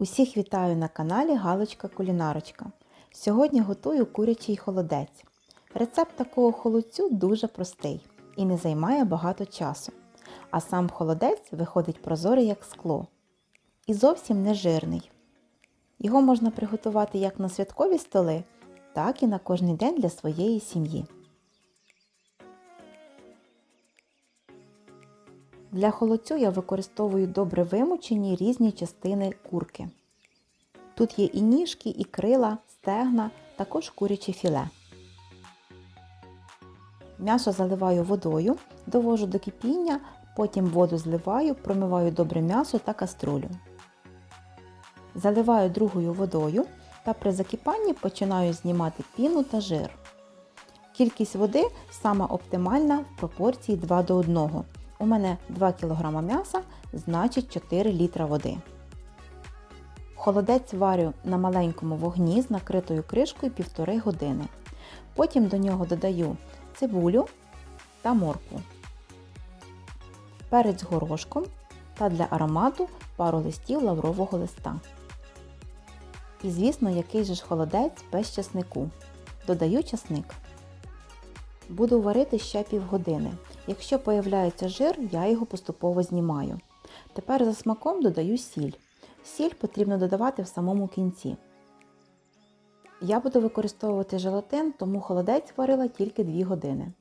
Усіх вітаю на каналі Галочка Кулінарочка. Сьогодні готую курячий холодець. Рецепт такого холодцю дуже простий і не займає багато часу. А сам холодець виходить прозорий як скло. І зовсім не жирний. Його можна приготувати як на святкові столи, так і на кожний день для своєї сім'ї. Для холодцю я використовую добре вимочені різні частини курки. Тут є і ніжки, і крила, стегна, також куряче філе. М'ясо заливаю водою, довожу до кипіння, потім воду зливаю, промиваю добре м'ясо та каструлю. Заливаю другою водою та при закипанні починаю знімати піну та жир. Кількість води сама оптимальна в пропорції 2 до 1. У мене 2 кг м'яса, значить 4 літра води. Холодець варю на маленькому вогні з накритою кришкою 1,5 години. Потім до нього додаю цибулю та моркву, перець горошком та для аромату пару листів лаврового листа. І звісно, який же ж холодець без часнику. Додаю часник. Буду варити ще півгодини. Якщо появляється жир, я його поступово знімаю. Тепер за смаком додаю сіль. Сіль потрібно додавати в самому кінці. Я буду використовувати желатин, тому холодець варила тільки 2 години.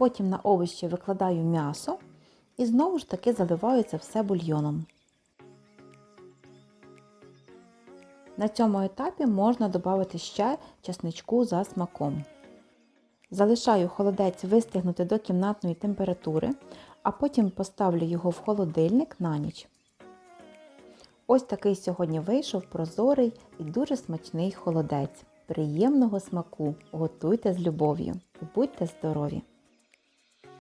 Потім на овочі викладаю м'ясо і знову ж таки заливаю це все бульйоном. На цьому етапі можна додати ще чесничку за смаком. Залишаю холодець вистигнути до кімнатної температури, а потім поставлю його в холодильник на ніч. Ось такий сьогодні вийшов прозорий і дуже смачний холодець. Приємного смаку! Готуйте з любов'ю! Будьте здорові!